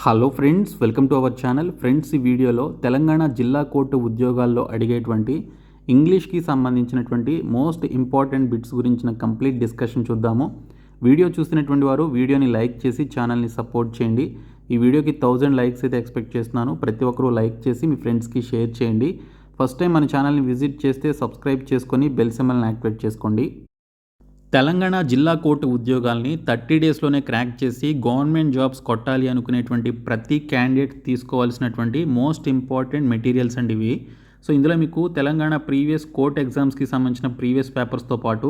Hello friends welcome to our channel friends ఈ వీడియోలో తెలంగాణ జిల్లా కోర్టు ఉద్యోగాల్లో అడిగేటువంటి ఇంగ్లీష్కి సంబంధించినటువంటి మోస్ట్ ఇంపార్టెంట్ బిట్స్ గురించిన కంప్లీట్ డిస్కషన్ చూద్దాము. వీడియో చూసినటువంటి వారు వీడియోని లైక్ చేసి ఛానల్ని సపోర్ట్ చేయండి. ఈ వీడియోకి థౌజండ్ లైక్స్ అయితే ఎక్స్పెక్ట్ చేస్తున్నాను. ప్రతి ఒక్కరూ లైక్ చేసి మీ ఫ్రెండ్స్కి షేర్ చేయండి. ఫస్ట్ టైం మన ఛానల్ని విజిట్ చేస్తే సబ్స్క్రైబ్ చేసుకొని బెల్ సింబల్ని యాక్టివేట్ చేసుకోండి. తెలంగాణ జిల్లా కోర్టు ఉద్యోగాల్ని థర్టీ డేస్లోనే క్రాక్ చేసి గవర్నమెంట్ జాబ్స్ కొట్టాలి అనుకునేటువంటి ప్రతి క్యాండిడేట్ తీసుకోవాల్సినటువంటి మోస్ట్ ఇంపార్టెంట్ మెటీరియల్స్ అండి ఇవి. సో ఇందులో మీకు తెలంగాణ ప్రీవియస్ కోర్ట్ ఎగ్జామ్స్కి సంబంధించిన ప్రీవియస్ పేపర్స్తో పాటు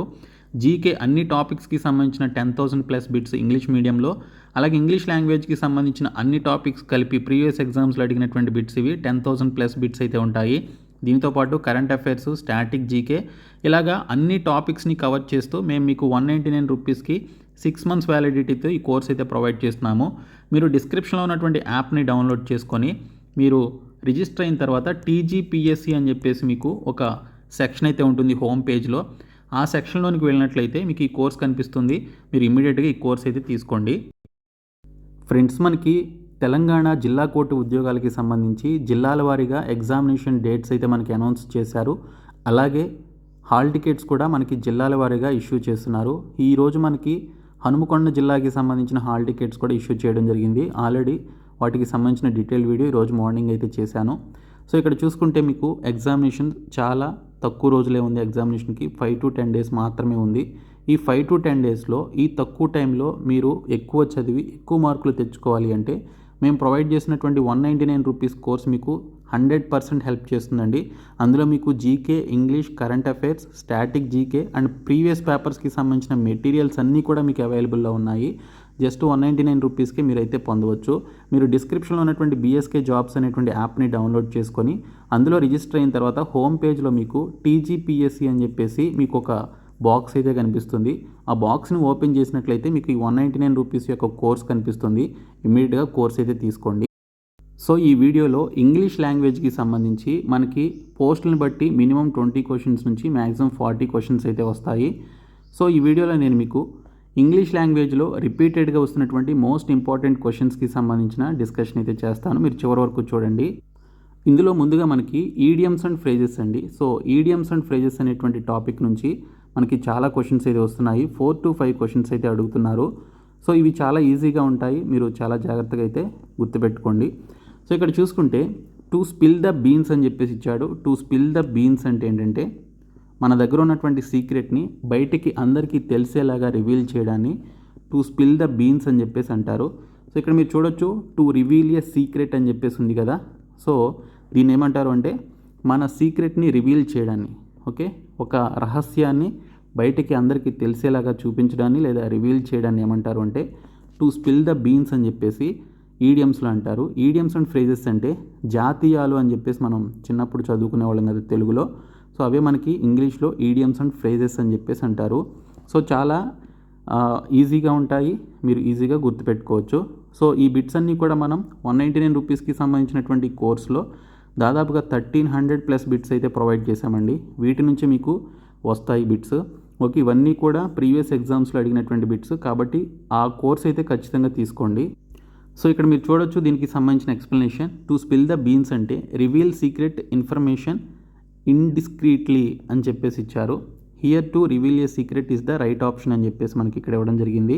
జీకే అన్ని టాపిక్స్కి సంబంధించిన ten thousand plus bits English medium అలాగే ఇంగ్లీష్ లాంగ్వేజ్కి సంబంధించిన అన్ని టాపిక్స్ కలిపి ప్రీవియస్ ఎగ్జామ్స్లో అడిగినటువంటి బిట్స్ ఇవి. టెన్ థౌసండ్ ప్లస్ బిట్స్ అయితే ఉంటాయి. దీంతో పాటు కరెంట్ అఫైర్స్ స్టాటిక్ జీకే ఇలాగా అన్ని టాపిక్స్ని కవర్ చేస్తూ మేము మీకు వన్ నైంటీ నైన్ రూపీస్కి సిక్స్ మంత్స్ వ్యాలిడిటీతో ఈ కోర్స్ అయితే ప్రొవైడ్ చేస్తున్నాము. మీరు డిస్క్రిప్షన్లో ఉన్నటువంటి యాప్ని డౌన్లోడ్ చేసుకొని మీరు రిజిస్టర్ అయిన తర్వాత టీజీపీఎస్సి అని చెప్పేసి మీకు ఒక సెక్షన్ అయితే ఉంటుంది హోమ్ పేజ్లో ఆ సెక్షన్లోనికి వెళ్ళినట్లయితే మీకు ఈ కోర్స్ కనిపిస్తుంది. మీరు ఇమీడియట్గా ఈ కోర్స్ అయితే తీసుకోండి. ఫ్రెండ్స్ మనకి తెలంగాణ జిల్లా కోర్టు ఉద్యోగాలకి సంబంధించి జిల్లాల వారీగా ఎగ్జామినేషన్ డేట్స్ అయితే మనకి అనౌన్స్ చేశారు. అలాగే హాల్ టికెట్స్ కూడా మనకి జిల్లాల వారీగా ఇష్యూ చేస్తున్నారు. ఈరోజు మనకి హనుమకొండ జిల్లాకి సంబంధించిన హాల్ టికెట్స్ కూడా ఇష్యూ చేయడం జరిగింది. ఆల్రెడీ వాటికి సంబంధించిన డీటెయిల్ వీడియో ఈరోజు మార్నింగ్ అయితే చేశాను. సో ఇక్కడ చూసుకుంటే మీకు ఎగ్జామినేషన్ చాలా తక్కువ రోజులే ఉంది. ఎగ్జామినేషన్కి ఫైవ్ టు టెన్ డేస్ మాత్రమే ఉంది. ఈ ఫైవ్ టు టెన్ డేస్లో ఈ తక్కువ టైంలో మీరు ఎక్కువ చదివి ఎక్కువ మార్కులు తెచ్చుకోవాలి అంటే మేము ప్రొవైడ్ చేసినటువంటి one ninety nine rupees course మీకు హండ్రెడ్ పర్సెంట్ హెల్ప్ చేస్తుందండి. అందులో మీకు GK English current affairs static GK and previous పేపర్స్కి సంబంధించిన మెటీరియల్స్ అన్నీ కూడా మీకు అవైలబుల్లో ఉన్నాయి. జస్ట్ వన్ నైంటీ నైన్ రూపీస్కి మీరైతే పొందవచ్చు. మీరు డిస్క్రిప్షన్లో ఉన్నటువంటి బీఎస్కే జాబ్స్ అనేటువంటి యాప్ని డౌన్లోడ్ చేసుకొని అందులో రిజిస్టర్ అయిన తర్వాత హోమ్ పేజ్లో మీకు టీజీపీఎస్సి అని చెప్పేసి మీకు ఒక బాక్స్ అయితే కనిపిస్తుంది. ఆ బాక్స్ని ఓపెన్ చేసినట్లయితే మీకు ఈ వన్ నైంటీ నైన్ రూపీస్ యొక్క కోర్స్ కనిపిస్తుంది. ఇమీడియట్గా కోర్స్ అయితే తీసుకోండి. సో ఈ వీడియోలో ఇంగ్లీష్ లాంగ్వేజ్కి సంబంధించి మనకి పోస్టులను బట్టి మినిమం ట్వంటీ క్వశ్చన్స్ నుంచి మ్యాక్సిమం ఫార్టీ క్వశ్చన్స్ అయితే వస్తాయి. సో ఈ వీడియోలో నేను మీకు ఇంగ్లీష్ లాంగ్వేజ్లో రిపీటెడ్గా వస్తున్నటువంటి మోస్ట్ ఇంపార్టెంట్ క్వశ్చన్స్కి సంబంధించిన డిస్కషన్ అయితే చేస్తాను. మీరు చివరి వరకు చూడండి. ఇందులో ముందుగా మనకి ఈడియమ్స్ అండ్ ఫ్రేజెస్ అండి. సో ఈడియమ్స్ అండ్ ఫ్రేజెస్ అనేటువంటి టాపిక్ నుంచి మనకి చాలా క్వశ్చన్స్ అయితే వస్తున్నాయి. ఫోర్ టు ఫైవ్ క్వశ్చన్స్ అయితే అడుగుతున్నారు. సో ఇవి చాలా ఈజీగా ఉంటాయి. మీరు చాలా జాగ్రత్తగా అయితే గుర్తుపెట్టుకోండి. సో ఇక్కడ చూసుకుంటే టు స్పిల్ ద బీన్స్ అని చెప్పేసి ఇచ్చాడు. టు స్పిల్ ద బీన్స్ అంటే ఏంటంటే మన దగ్గర ఉన్నటువంటి సీక్రెట్ని బయటికి అందరికీ తెలిసేలాగా రివీల్ చేయడాన్ని టు స్పిల్ ద బీన్స్ అని చెప్పేసి అంటారు. సో ఇక్కడ మీరు చూడొచ్చు టు రివీల్ ఏ సీక్రెట్ అని చెప్పేసి ఉంది కదా. సో దీన్ని ఏమంటారు అంటే మన సీక్రెట్ని రివీల్ చేయడాన్ని. ఓకే ఒక రహస్యాన్ని బయటికి అందరికీ తెలిసేలాగా చూపించడాన్ని లేదా రివీల్ చేయడాన్ని ఏమంటారు అంటే టు స్పిల్ ద బీన్స్ అని చెప్పేసి ఈడియమ్స్లో అంటారు. ఈడియమ్స్ అండ్ ఫ్రేజెస్ అంటే జాతీయాలు అని చెప్పేసి మనం చిన్నప్పుడు చదువుకునే వాళ్ళం కదా తెలుగులో. సో అవే మనకి ఇంగ్లీష్లో ఈడియమ్స్ అండ్ ఫ్రేజెస్ అని చెప్పేసి అంటారు. సో చాలా ఈజీగా ఉంటాయి. మీరు ఈజీగా గుర్తుపెట్టుకోవచ్చు. సో ఈ బిట్స్ అన్నీ కూడా మనం వన్ నైంటీ నైన్ రూపీస్కి సంబంధించినటువంటి కోర్సులో దాదాపుగా థర్టీన్ హండ్రెడ్ ప్లస్ బిట్స్ అయితే ప్రొవైడ్ చేశామండి. వీటి నుంచి మీకు వస్తాయి బిట్స్. ఓకే ఇవన్నీ కూడా ప్రీవియస్ ఎగ్జామ్స్లో అడిగినటువంటి బిట్స్. కాబట్టి ఆ కోర్స్ అయితే ఖచ్చితంగా తీసుకోండి. సో ఇక్కడ మీరు చూడొచ్చు దీనికి సంబంధించిన explanation. To spill the beans అంటే రివీల్ సీక్రెట్ ఇన్ఫర్మేషన్ ఇండిస్క్రీట్లీ అని చెప్పేసి ఇచ్చారు. Here to reveal a secret is the right option అని చెప్పేసి మనకి ఇక్కడ ఇవ్వడం జరిగింది.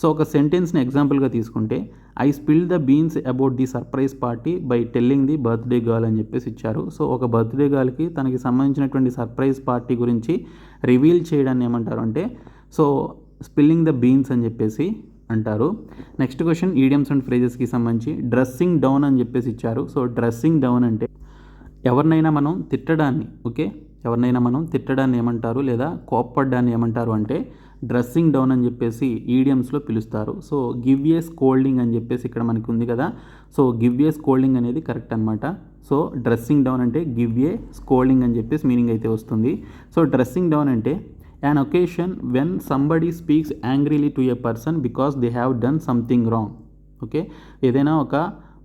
సో ఒక సెంటెన్స్ని ఎగ్జాంపుల్గా తీసుకుంటే I spill the beans about the surprise party by telling the birthday girl అని చెప్పేసి ఇచ్చారు. సో ఒక బర్త్డే గర్ల్కి తనకి సంబంధించినటువంటి సర్ప్రైజ్ పార్టీ గురించి రివీల్ చేయడాన్ని ఏమంటారు అంటే సో స్పిల్లింగ్ ద బీన్స్ అని చెప్పేసి అంటారు. నెక్స్ట్ క్వశ్చన్ ఈడియమ్స్ అండ్ ఫ్రేజెస్కి సంబంధించి డ్రెస్సింగ్ డౌన్ అని చెప్పేసి ఇచ్చారు. సో డ్రెస్సింగ్ డౌన్ అంటే ఎవరినైనా మనం తిట్టడాన్ని ఓకే ఎవరినైనా మనం తిట్టడాన్ని ఏమంటారు లేదా కోప్పడ్డాన్ని ఏమంటారు అంటే డ్రెస్సింగ్ డౌన్ అని చెప్పేసి ఈడియమ్స్లో పిలుస్తారు. సో గివ్ ఏ స్కోల్డింగ్ అని చెప్పేసి ఇక్కడ మనకి ఉంది కదా. సో గివ్ ఏ స్కోల్డింగ్ అనేది కరెక్ట్ అనమాట సో డ్రెస్సింగ్ డౌన్ అంటే గివ్ ఏ స్కోల్డింగ్ అని చెప్పేసి మీనింగ్ అయితే వస్తుంది. సో డ్రెస్సింగ్ డౌన్ అంటే an occasion when somebody speaks angrily to a person because they have done something wrong okay? ఏదైనా ఒక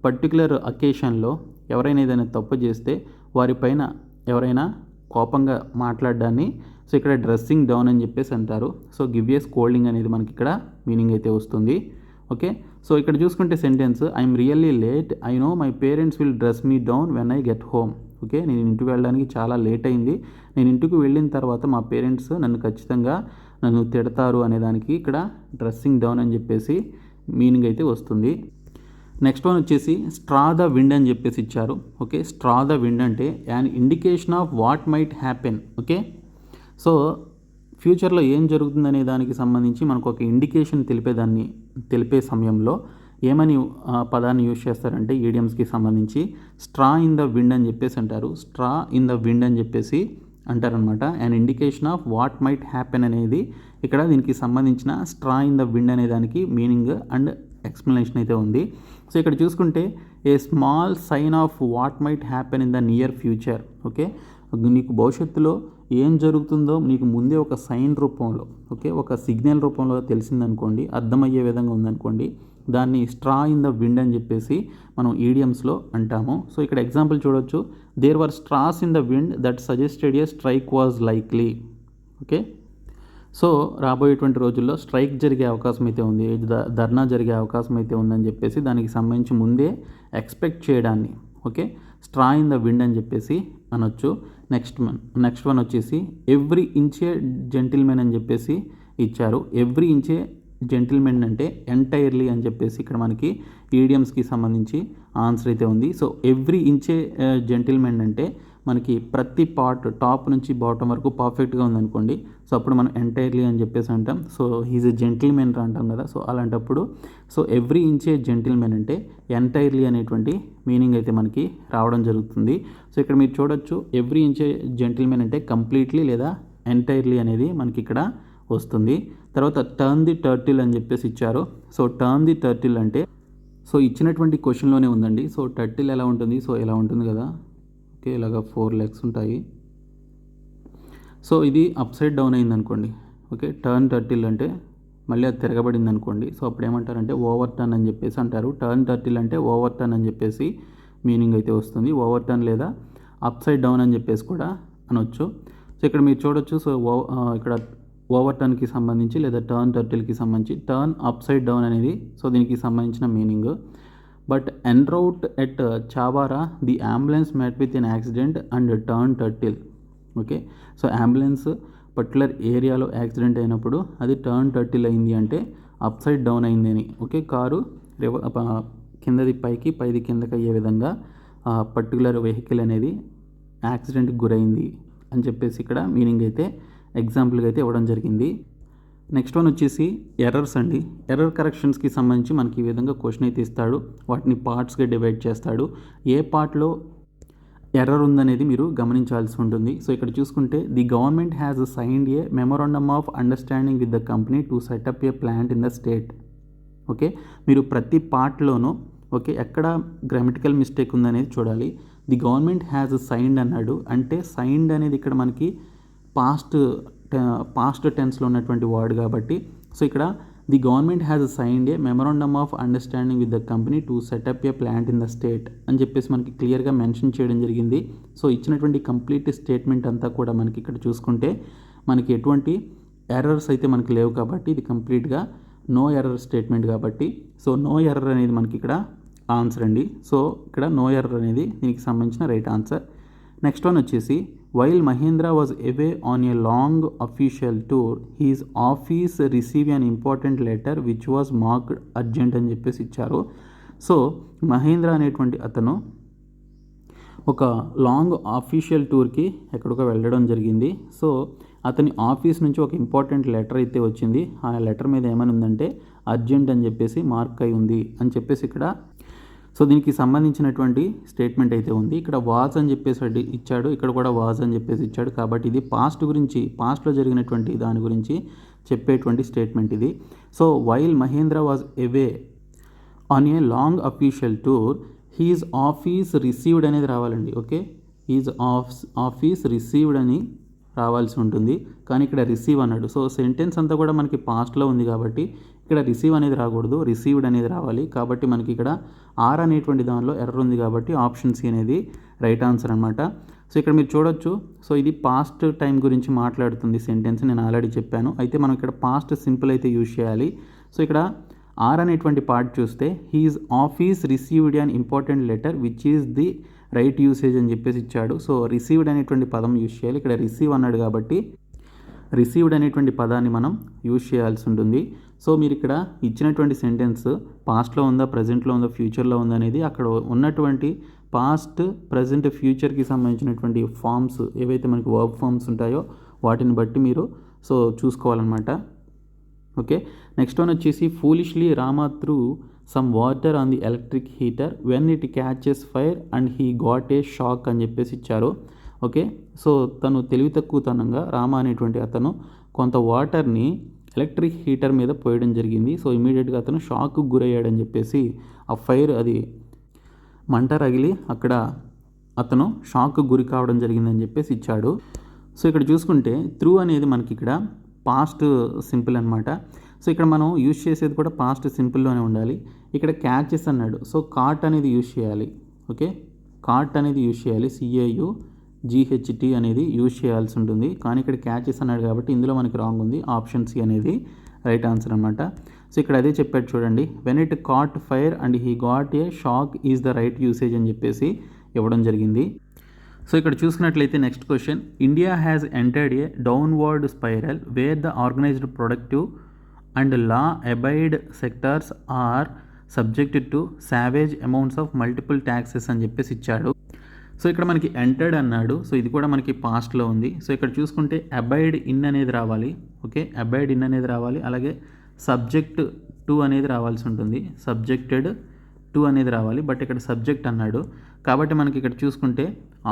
పర్టికులర్ అకేషన్లో ఎవరైనా ఏదైనా తప్పు చేస్తే వారిపైన ఎవరైనా కోపంగా మాట్లాడడాన్ని. సో ఇక్కడ డ్రెస్సింగ్ డౌన్ అని చెప్పేసి అంటారు. సో గివ్ ఏ స్కోల్డింగ్ అనేది మనకి ఇక్కడ మీనింగ్ అయితే వస్తుంది. ఓకే? సో ఇక్కడ చూసుకుంటే sentence I'm really late. I know my parents will dress me down when I get home. Okay? నేను ఇంటికి వెళ్ళడానికి చాలా లేట్ అయింది. నేను ఇంటికి వెళ్ళిన తర్వాత మా పేరెంట్స్ నన్ను ఖచ్చితంగా నన్ను తిడతారు అనే దానికి ఇక్కడ డ్రెస్సింగ్ డౌన్ అని చెప్పేసి మీనింగ్ అయితే వస్తుంది. నెక్స్ట్ వన్ వచ్చేసి స్ట్రా ద విండ్ అని చెప్పేసి ఇచ్చారు. ఓకే స్ట్రా ద విండ్ అంటే an indication of what might happen okay so ఫ్యూచర్లో ఏం జరుగుతుందనే దానికి సంబంధించి మనకు ఒక ఇండికేషన్ తెలిపేదాన్ని తెలిపే సమయంలో ఏమని పదాన్ని యూజ్ చేస్తారంటే ఈడియమ్స్కి సంబంధించి స్ట్రా ఇన్ ద విండ్ అని చెప్పేసి అంటారు. స్ట్రా ఇన్ ద విండ్ అని చెప్పేసి అంటారనమాట and indication of what might happen అనేది ఇక్కడ దీనికి సంబంధించిన స్ట్రా ఇన్ ద విండ్ అనే దానికి మీనింగ్ అండ్ ఎక్స్ప్లెనేషన్ అయితే ఉంది. సో ఇక్కడ చూసుకుంటే a small sign of what might happen in the near future okay? నీకు భవిష్యత్తులో ఏం జరుగుతుందో నీకు ముందే ఒక సైన్ రూపంలో ఓకే? ఒక సిగ్నల్ రూపంలో తెలిసిందనుకోండి అర్థమయ్యే విధంగా ఉందనుకోండి దాన్ని స్ట్రా ఇన్ ద విండ్ అని చెప్పేసి మనం ఈడియమ్స్లో అంటాము. సో ఇక్కడ ఎగ్జాంపుల్ చూడొచ్చు. There were straws in the wind that suggested a strike was likely okay? So రాబోయేటువంటి రోజుల్లో స్ట్రైక్ జరిగే అవకాశం అయితే ఉంది. ద- ధర్నా జరిగే అవకాశం అయితే ఉందని చెప్పేసి దానికి సంబంధించి ముందే ఎక్స్పెక్ట్ చేయడాన్ని okay? Straw in the wind అని చెప్పేసి అనొచ్చు. నెక్స్ట్ వన్ నెక్స్ట్ వన్ వచ్చేసి ఎవ్రీ ఇంచే జెంటిల్మెన్ అని చెప్పేసి ఇచ్చారు. ఎవ్రీ ఇంచే జెంటిల్మెన్ అంటే ఎంటైర్లీ అని చెప్పేసి ఇక్కడ మనకి ఈడియమ్స్కి సంబంధించి ఆన్సర్ అయితే ఉంది. సో ఎవ్రీ ఇంచే జెంటిల్మెన్ అంటే మనకి ప్రతి పార్ట్ టాప్ నుంచి బాటమ్ వరకు పర్ఫెక్ట్గా ఉందనుకోండి. సో అప్పుడు మనం ఎంటైర్లీ అని చెప్పేసి అంటాం. సో హీజ్ ఎ జెంటిల్మెన్ అంటాం కదా. సో అలాంటప్పుడు so every inch a gentleman అంటే ఎంటైర్లీ అనేటువంటి మీనింగ్ అయితే మనకి రావడం జరుగుతుంది. సో ఇక్కడ మీరు చూడొచ్చు ఎవ్రీ ఇంచే జెంటిల్మెన్ అంటే కంప్లీట్లీ లేదా ఎంటైర్లీ అనేది మనకి ఇక్కడ వస్తుంది. తర్వాత టర్న్ ది టర్టిల్ అని చెప్పేసి ఇచ్చారు. సో టర్న్ ది టర్టిల్ అంటే సో ఇచ్చినటువంటి క్వశ్చన్లోనే ఉందండి. సో టర్టిల్ ఎలా ఉంటుంది? సో ఎలా ఉంటుంది కదా? ఓకే ఇలాగ ఫోర్ లెగ్స్ ఉంటాయి. సో ఇది అప్ సైడ్ డౌన్ అయింది అనుకోండి ఓకే టర్న్ టర్టిల్ అంటే మళ్ళీ అది తిరగబడింది అనుకోండి సో అప్పుడు ఏమంటారంటే ఓవర్ టర్న్ అని చెప్పేసి అంటారు. టర్న్ టర్టిల్ అంటే ఓవర్ టర్న్ అని చెప్పేసి మీనింగ్ అయితే వస్తుంది. ఓవర్ టర్న్ లేదా అప్ సైడ్ డౌన్ అని చెప్పేసి కూడా అనొచ్చు. సో ఇక్కడ మీరు చూడొచ్చు. సో ఇక్కడ ఓవర్ టర్న్కి సంబంధించి లేదా టర్న్ టర్టిల్కి సంబంధించి టర్న్ అప్ సైడ్ డౌన్ అనేది సో దీనికి సంబంధించిన meaning. But en route at Chavara the ambulance met with an accident and turn turtle okay so ambulance particular ఏరియాలో యాక్సిడెంట్ అయినప్పుడు అది టర్న్ టర్టిల్ అయింది అంటే అప్ సైడ్ డౌన్ అయింది అని. ఓకే కారు రివ కిందది పైకి పైది కిందకి అయ్యే విధంగా ఆ పర్టికులర్ వెహికల్ అనేది యాక్సిడెంట్కి గురైంది అని చెప్పేసి ఇక్కడ మీనింగ్ అయితే ఎగ్జాంపుల్గా అయితే ఇవ్వడం జరిగింది. నెక్స్ట్ వన్ వచ్చేసి ఎర్రర్స్ అండి. ఎర్రర్ కరెక్షన్స్కి సంబంధించి మనకి ఈ విధంగా క్వశ్చన్ అయితే ఇస్తాడు. వాటిని పార్ట్స్గా డివైడ్ చేస్తాడు. ఏ పార్ట్లో ఎర్రర్ ఉందనేది మీరు గమనించాల్సి ఉంటుంది. సో ఇక్కడ చూసుకుంటే the government has signed a memorandum of understanding with the company to set up a plant in the state. Okay? మీరు ప్రతి పార్ట్లోనూ ఓకే ఎక్కడ గ్రామటికల్ మిస్టేక్ ఉందనేది చూడాలి. ది గవర్నమెంట్ హ్యాజ్ సైన్డ్ అన్నాడు. అంటే సైన్డ్ అనేది ఇక్కడ మనకి పాస్ట్ పాస్ట్ టెన్స్లో ఉన్నటువంటి వర్డ్ కాబట్టి సో ఇక్కడ the government has signed a memorandum of understanding with the company to set up a plant in the state అని చెప్పేసి మనకి క్లియర్గా మెన్షన్ చేయడం జరిగింది. సో ఇచ్చినటువంటి కంప్లీట్ స్టేట్మెంట్ అంతా కూడా మనకి ఇక్కడ చూసుకుంటే మనకి ఎటువంటి ఎర్రర్స్ అయితే మనకి లేవు కాబట్టి ఇది కంప్లీట్గా నో ఎర్రర్ స్టేట్మెంట్ కాబట్టి సో నో ఎర్రర్ అనేది మనకి ఇక్కడ ఆన్సర్ అండి. సో ఇక్కడ నో ఎర్రర్ అనేది దీనికి సంబంధించిన రైట్ ఆన్సర్ నెక్స్ట్ వన్ వచ్చేసి while Mahendra was away on a long official tour his office receive an important letter which was marked urgent అని చెప్పేసి ఇచ్చారు. సో మహేంద్ర అనేటువంటి అతను ఒక లాంగ్ ఆఫీషియల్ టూర్కి ఎక్కడికో వెళ్ళడం జరిగింది. సో అతని ఆఫీస్ నుంచి ఒక ఇంపార్టెంట్ లెటర్ అయితే వచ్చింది. ఆ లెటర్ మీద ఏమని ఉందంటే అర్జెంట్ అని చెప్పేసి మార్క్ అయి ఉంది అని చెప్పేసి ఇక్కడ సో దీనికి సంబంధించినటువంటి స్టేట్మెంట్ అయితే ఉంది. ఇక్కడ వాజ్ అని చెప్పేసి ఇచ్చాడు. ఇక్కడ కూడా వాజ్ అని చెప్పేసి ఇచ్చాడు. కాబట్టి ఇది పాస్ట్ గురించి పాస్ట్లో జరిగినటువంటి దాని గురించి చెప్పేటువంటి స్టేట్మెంట్ ఇది. So while Mahendra was away on a long official tour his office received అనేది రావాలండి. Okay? His of office received అని రావాల్సి ఉంటుంది. కానీ ఇక్కడ రిసీవ్ అన్నాడు. సో సెంటెన్స్ అంతా కూడా మనకి పాస్ట్లో ఉంది కాబట్టి ఇక్కడ రిసీవ్ అనేది రాకూడదు. రిసీవ్డ్ అనేది రావాలి. కాబట్టి మనకి ఇక్కడ ఆర్ అనేటువంటి దానిలో ఎర్ర ఉంది కాబట్టి ఆప్షన్ సి అనేది రైట్ ఆన్సర్ అనమాట సో ఇక్కడ మీరు చూడొచ్చు. సో ఇది పాస్ట్ టైం గురించి మాట్లాడుతుంది సెంటెన్స్ నేను ఆల్రెడీ చెప్పాను. అయితే మనం ఇక్కడ పాస్ట్ సింపుల్ అయితే యూజ్ చేయాలి. సో ఇక్కడ ఆర్ అనేటువంటి పార్ట్ చూస్తే his office received an important letter which is the right usage అని చెప్పేసి ఇచ్చాడు. సో రిసీవ్డ్ అనేటువంటి పదం యూజ్ చేయాలి. ఇక్కడ రిసీవ్ అన్నాడు కాబట్టి రిసీవ్డ్ అనేటువంటి పదాన్ని మనం యూజ్ చేయాల్సి ఉంటుంది. సో మీరు ఇక్కడ ఇచ్చినటువంటి సెంటెన్స్ పాస్ట్లో ఉందా ప్రజెంట్లో ఉందా ఫ్యూచర్లో ఉందా అనేది అక్కడ ఉన్నటువంటి పాస్ట్ ప్రజెంట్ ఫ్యూచర్కి సంబంధించినటువంటి ఫామ్స్ ఏవైతే మనకి వర్బ్ ఫామ్స్ ఉంటాయో వాటిని బట్టి మీరు సో చూసుకోవాలన్నమాట. ఓకే? నెక్స్ట్ వన్ వచ్చేసి foolishly Rama threw some water on the electric heater when it catches fire and he got a shock అని చెప్పేసి ఇచ్చారు. ఓకే? సో తను తెలివి తక్కువతనంగా రామ అనేటువంటి అతను కొంత వాటర్ని ఎలక్ట్రిక్ హీటర్ మీద పోయడం జరిగింది. సో ఇమీడియట్గా అతను షాక్కు గురయ్యాడని చెప్పేసి ఆ ఫైర్ అది మంట రగిలి అక్కడ అతను షాక్ గురి కావడం జరిగిందని చెప్పేసి ఇచ్చాడు. సో ఇక్కడ చూసుకుంటే త్రూ అనేది మనకి ఇక్కడ పాస్ట్ సింపుల్ అనమాట సో ఇక్కడ మనం యూజ్ చేసేది కూడా పాస్ట్ సింపుల్లోనే ఉండాలి. ఇక్కడ క్యాచెస్ అన్నాడు. సో కార్ట్ అనేది యూజ్ చేయాలి. ఓకే? కార్ట్ అనేది యూజ్ చేయాలి. సిఏయు జీహెచ్టి అనేది యూజ్ చేయాల్సి ఉంటుంది. కానీ ఇక్కడ క్యాచెస్ అన్నాడు కాబట్టి ఇందులో మనకి రాంగ్ ఉంది. ఆప్షన్ సి అనేది రైట్ ఆన్సర్ అనమాట సో ఇక్కడ అదే చెప్పాడు చూడండి. When it caught fire and he got a shock is the right usage అని చెప్పేసి ఇవ్వడం జరిగింది. సో ఇక్కడ చూసుకున్నట్లయితే next question India has entered a downward spiral where the organised productive and law abide sectors are subjected to savage amounts of multiple taxes అని చెప్పేసి ఇచ్చాడు. So ఇక్కడ మనకి ఎంటర్డ్ అన్నాడు. సో ఇది కూడా మనకి పాస్ట్లో ఉంది. సో ఇక్కడ చూసుకుంటే అబైడ్ ఇన్ అనేది రావాలి. ఓకే అబైడ్ ఇన్ అనేది రావాలి. అలాగే సబ్జెక్ట్ టు అనేది రావాల్సి ఉంటుంది. సబ్జెక్టెడ్ టు అనేది రావాలి. బట్ ఇక్కడ సబ్జెక్ట్ అన్నాడు. కాబట్టి మనకి ఇక్కడ చూసుకుంటే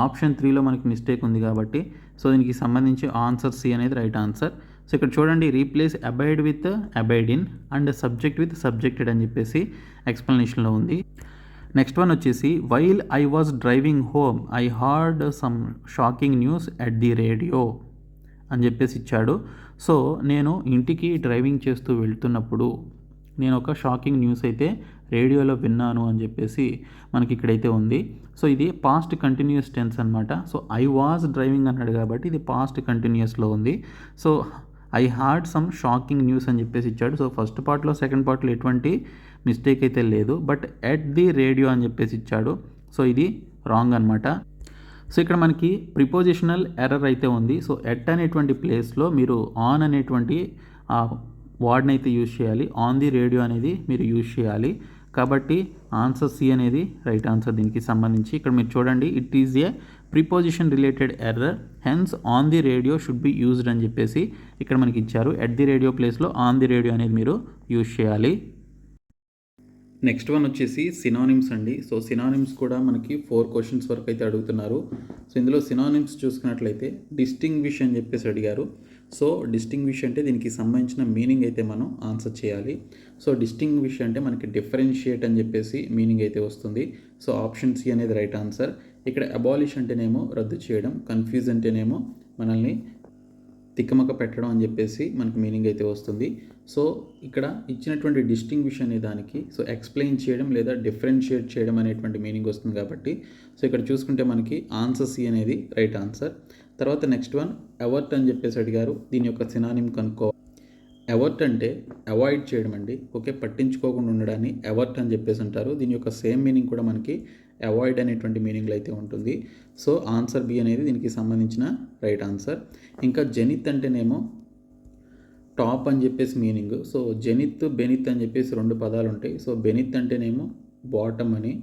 ఆప్షన్ త్రీలో మనకి మిస్టేక్ ఉంది కాబట్టి సో దీనికి సంబంధించి ఆన్సర్ సి అనేది రైట్ ఆన్సర్ సో ఇక్కడ చూడండి replace abide with abide in and subject with subjected అని చెప్పేసి ఎక్స్ప్లెనేషన్లో ఉంది. నెక్స్ట్ వన్ వచ్చేసి while I was driving home I heard some shocking news at the radio అని చెప్పేసి ఇచ్చాడు. సో నేను ఇంటికి డ్రైవింగ్ చేస్తూ వెళ్తున్నప్పుడు నేను ఒక షాకింగ్ న్యూస్ అయితే రేడియోలో విన్నాను అని చెప్పేసి మనకి ఇక్కడైతే ఉంది. సో ఇది పాస్ట్ కంటిన్యూస్ టెన్స్ అనమాట సో ఐ వాజ్ డ్రైవింగ్ అన్నాడు కాబట్టి ఇది పాస్ట్ కంటిన్యూస్లో ఉంది. So I heard some shocking news అని చెప్పేసి ఇచ్చాడు. సో ఫస్ట్ పార్ట్లో సెకండ్ పార్ట్లో ఎటువంటి మిస్టేక్ అయితే లేదు బట్ ఎట్ ది రేడియో అని చెప్పేసి ఇచ్చాడు. సో ఇది రాంగ్ అనమాట సో ఇక్కడ మనకి ప్రిపోజిషనల్ ఎర్రర్ అయితే ఉంది. సో ఎట్ అనేటువంటి ప్లేస్లో మీరు ఆన్ అనేటువంటి వార్డ్ని అయితే యూజ్ చేయాలి. ఆన్ ది రేడియో అనేది మీరు యూజ్ చేయాలి. కాబట్టి ఆన్సర్ సి అనేది రైట్ ఆన్సర్ దీనికి సంబంధించి. ఇక్కడ మీరు చూడండి it is a preposition related error. Hence on the radio should be used అని చెప్పేసి ఇక్కడ మనకి ఇచ్చారు. ఎట్ ది రేడియో ప్లేస్లో ఆన్ ది రేడియో అనేది మీరు యూజ్ చేయాలి. నెక్స్ట్ వన్ వచ్చేసి సినానిమ్స్ అండి. సో సినానిమ్స్ కూడా మనకి ఫోర్ క్వశ్చన్స్ వరకు అయితే అడుగుతున్నారు. సో ఇందులో సినానిమ్స్ చూసుకున్నట్లయితే డిస్టింగ్విష్ అని చెప్పేసి అడిగారు. సో డిస్టింగ్విష్ అంటే దీనికి సంబంధించిన మీనింగ్ అయితే మనం ఆన్సర్ చేయాలి. సో డిస్టింగ్విష్ అంటే మనకి డిఫరెన్షియేట్ అని చెప్పేసి మీనింగ్ అయితే వస్తుంది. సో ఆప్షన్ సి అనేది రైట్ ఆన్సర్ ఇక్కడ అబాలిష్ అంటేనేమో రద్దు చేయడం కన్ఫ్యూజ్ అంటేనేమో మనల్ని తిక్కమక పెట్టడం అని చెప్పేసి మనకు మీనింగ్ అయితే వస్తుంది. సో ఇక్కడ ఇచ్చినటువంటి డిస్టింగ్విష్ అనే దానికి సో ఎక్స్ప్లెయిన్ చేయడం లేదా డిఫరెన్షియేట్ చేయడం అనేటువంటి మీనింగ్ వస్తుంది కాబట్టి సో ఇక్కడ చూసుకుంటే మనకి ఆన్సర్ సి అనేది రైట్ ఆన్సర్ తర్వాత నెక్స్ట్ వన్ అవర్ట్ అని చెప్పేసి అడిగారు. దీని యొక్క సినానిమ్ కనుక్కో ఎవర్ట్ అంటే అవాయిడ్ చేయడం అండి. ఓకే పట్టించుకోకుండా ఉండడాన్ని అవర్ట్ అని చెప్పేసి అంటారు. దీని యొక్క సేమ్ మీనింగ్ కూడా మనకి అవాయిడ్ అనేటువంటి మీనింగ్లో అయితే ఉంటుంది. సో ఆన్సర్ బి అనేది దీనికి సంబంధించిన రైట్ ఆన్సర్ ఇంకా జెనిత్ అంటేనేమో టాప్ అని చెప్పేసి మీనింగ్. సో జెనిత్ బెనిత్ అని చెప్పేసి రెండు పదాలు ఉంటాయి. సో బెనిత్ అంటేనేమో బాటమ్ అని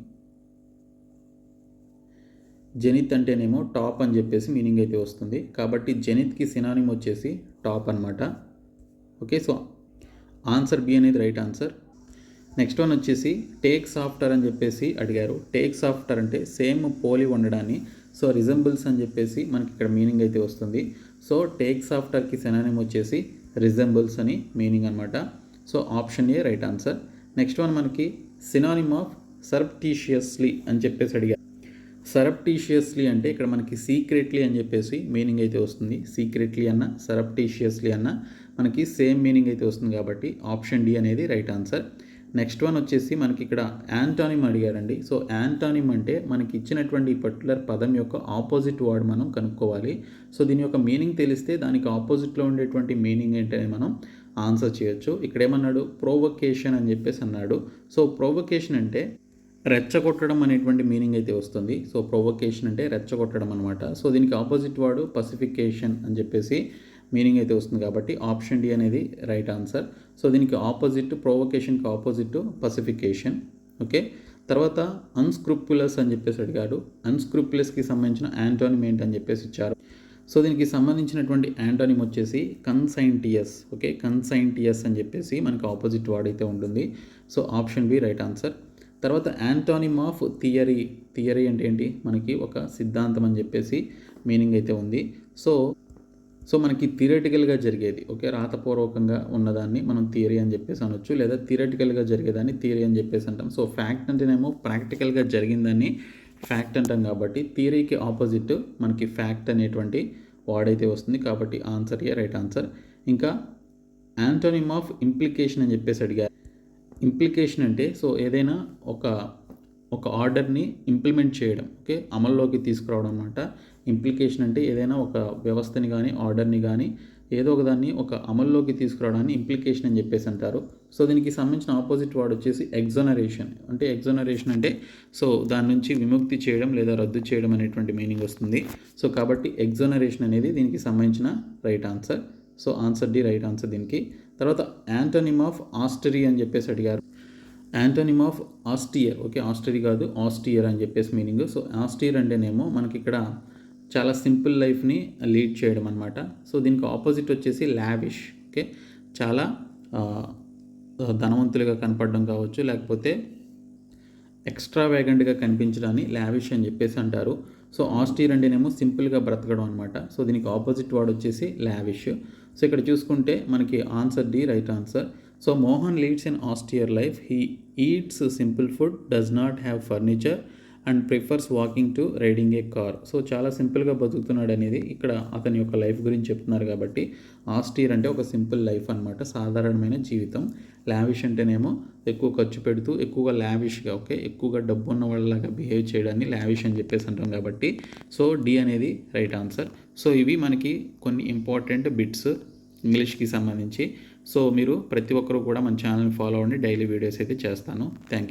జెనిత్ అంటేనేమో టాప్ అని చెప్పేసి మీనింగ్ అయితే వస్తుంది. కాబట్టి జెనిత్కి సినానిమ్ వచ్చేసి టాప్ అనమాట ఓకే సో ఆన్సర్ బి అనేది రైట్ ఆన్సర్. నెక్స్ట్ వన్ వచ్చేసి టేక్స్ ఆఫ్టర్ అని చెప్పేసి అడిగారు. టేక్స్ ఆఫ్టర్ అంటే సేమ్ పోలి ఉండడాన్ని సో రిజంబుల్స్ అని చెప్పేసి మనకి ఇక్కడ మీనింగ్ అయితే వస్తుంది. సో టేక్స్ ఆఫ్టర్కి సెనానిమ్ వచ్చేసి రిజంబుల్స్ అని మీనింగ్ అనమాట so option A right answer next one మనకి సినానిమ్ ఆఫ్ సర్ప్టీషియస్లీ అని చెప్పేసి అడిగారు. సరప్టీషియస్లీ అంటే ఇక్కడ మనకి సీక్రెట్లీ అని చెప్పేసి మీనింగ్ అయితే వస్తుంది. సీక్రెట్లీ అన్న సరప్టీషియస్లీ అన్న మనకి సేమ్ మీనింగ్ అయితే వస్తుంది కాబట్టి ఆప్షన్ డి అనేది రైట్ ఆన్సర్ నెక్స్ట్ వన్ వచ్చేసి మనకి ఇక్కడ యాంటానిమ్ అడిగారండి. సో యాంటానిమ్ అంటే మనకి ఇచ్చినటువంటి పర్టికులర్ పదం యొక్క ఆపోజిట్ వర్డ్ మనం కనుక్కోవాలి. సో దీని యొక్క మీనింగ్ తెలిస్తే దానికి ఆపోజిట్లో ఉండేటువంటి మీనింగ్ ఏంటనే మనం ఆన్సర్ చేయొచ్చు. ఇక్కడ ఏమన్నాడు ప్రోవొకేషన్ అని చెప్పేసి అన్నాడు. సో ప్రోవొకేషన్ అంటే రెచ్చగొట్టడం అనేటువంటి మీనింగ్ అయితే వస్తుంది. సో ప్రొవొకేషన్ అంటే రెచ్చగొట్టడం అనమాట సో దీనికి ఆపోజిట్ వాడు పసిఫికేషన్ అని చెప్పేసి మీనింగ్ అయితే వస్తుంది కాబట్టి ఆప్షన్ డి అనేది రైట్ ఆన్సర్. సో దీనికి ఆపోజిట్ ప్రొవొకేషన్కి ఆపోజిట్ పసిఫికేషన్. ఓకే? తర్వాత అన్స్క్రూపులస్ అని చెప్పేసి అడిగాడు. అన్స్క్రూపులస్కి సంబంధించిన యాంటోనిమ్ ఏంటి అని చెప్పేసి ఇచ్చారు. సో దీనికి సంబంధించినటువంటి యాంటోనిమ్ వచ్చేసి కన్సైంటియస్ ఓకే? కన్సైంటియస్ అని చెప్పేసి మనకు ఆపోజిట్ వర్డ్ అయితే ఉంటుంది. So option B right answer. తర్వాత యాంటోనిమ్ ఆఫ్ థియరీ. థియరీ అంటే ఏంటి? మనకి ఒక సిద్ధాంతం అని చెప్పేసి మీనింగ్ అయితే ఉంది. సో సో మనకి థియరటికల్గా జరిగేది. ఓకే రాతపూర్వకంగా ఉన్నదాన్ని మనం థియరీ అని చెప్పేసి అనొచ్చు లేదా థియరటికల్గా జరిగేదాన్ని థియరీ అని చెప్పేసి అంటాం. సో ఫ్యాక్ట్ అంటేనేమో ప్రాక్టికల్గా జరిగిందని ఫ్యాక్ట్ అంటాం కాబట్టి థియరీకి ఆపోజిట్ మనకి ఫ్యాక్ట్ అనేటువంటి వర్డ్ అయితే వస్తుంది. కాబట్టి ఆన్సర్ ఏ రైట్ ఆన్సర్ ఇంకా యాంటోనిమ్ ఆఫ్ ఇంప్లికేషన్ అని చెప్పేసి అడిగారు. ఇంప్లికేషన్ అంటే సో ఏదైనా ఒక ఒక ఆర్డర్ని ఇంప్లిమెంట్ చేయడం ఓకే అమల్లోకి తీసుకురావడం అనమాట ఇంప్లికేషన్ అంటే ఏదైనా ఒక వ్యవస్థని కానీ ఆర్డర్ని కానీ ఏదో ఒకదాన్ని ఒక అమల్లోకి తీసుకురావడాన్ని ఇంప్లికేషన్ అని చెప్పేసి అంటారు. సో దీనికి సంబంధించిన ఆపోజిట్ వాడు వచ్చేసి ఎగ్జోనరేషన్. అంటే ఎగ్జోనరేషన్ అంటే సో దాని నుంచి విముక్తి చేయడం లేదా రద్దు చేయడం అనేటువంటి మీనింగ్ వస్తుంది. సో కాబట్టి ఎగ్జోనరేషన్ అనేది దీనికి సంబంధించిన right answer. So answer D right answer దీనికి. తర్వాత యాంటోనిమ్ ఆఫ్ ఆస్టరీ అని చెప్పేసి అడిగారు. Antonym of austere okay austerity కాదు ఆస్టియర్ అని చెప్పేసి మీనింగ్. సో ఆస్టియర్ అంటేనేమో మనకి ఇక్కడ చాలా సింపుల్ లైఫ్ని లీడ్ చేయడం అనమాట సో దీనికి ఆపోజిట్ వచ్చేసి లావిష్ ఓకే? చాలా ధనవంతులుగా కనపడడం కావచ్చు లేకపోతే ఎక్స్ట్రా వేగంట్గా కనిపించడాన్ని లావిష్ అని చెప్పేసి అంటారు. సో ఆస్టీర్ అంటేనేమో సింపుల్గా బ్రతకడం అనమాట సో దీనికి ఆపోజిట్ వాడు వచ్చేసి లావిష్. సో ఇక్కడ చూసుకుంటే మనకి answer D right answer. So Mohan leads an austere life. He eats simple food does not have furniture. And prefers walking to riding a car. So చాలా సింపుల్గా బతుకుతున్నాడు అనేది ఇక్కడ అతని యొక్క లైఫ్ గురించి చెప్తున్నారు కాబట్టి ఆస్టీర్ అంటే ఒక సింపుల్ లైఫ్ అనమాట సాధారణమైన జీవితం. లావిష్ అంటేనేమో ఎక్కువ ఖర్చు పెడుతూ ఎక్కువగా లావిష్గా ఓకే? ఎక్కువగా డబ్బు ఉన్న వాళ్ళలాగా బిహేవ్ చేయడాన్ని లావిష్ అని చెప్పేసి అంటాం కాబట్టి సో డి అనేది రైట్ ఆన్సర్. సో ఇవి మనకి కొన్ని ఇంపార్టెంట్ బిట్స్ ఇంగ్లీష్కి సంబంధించి. సో మీరు ప్రతి ఒక్కరూ కూడా మన ఛానల్ని ఫాలో అవ్వండి. డైలీ వీడియోస్ అయితే చేస్తాను. Thank you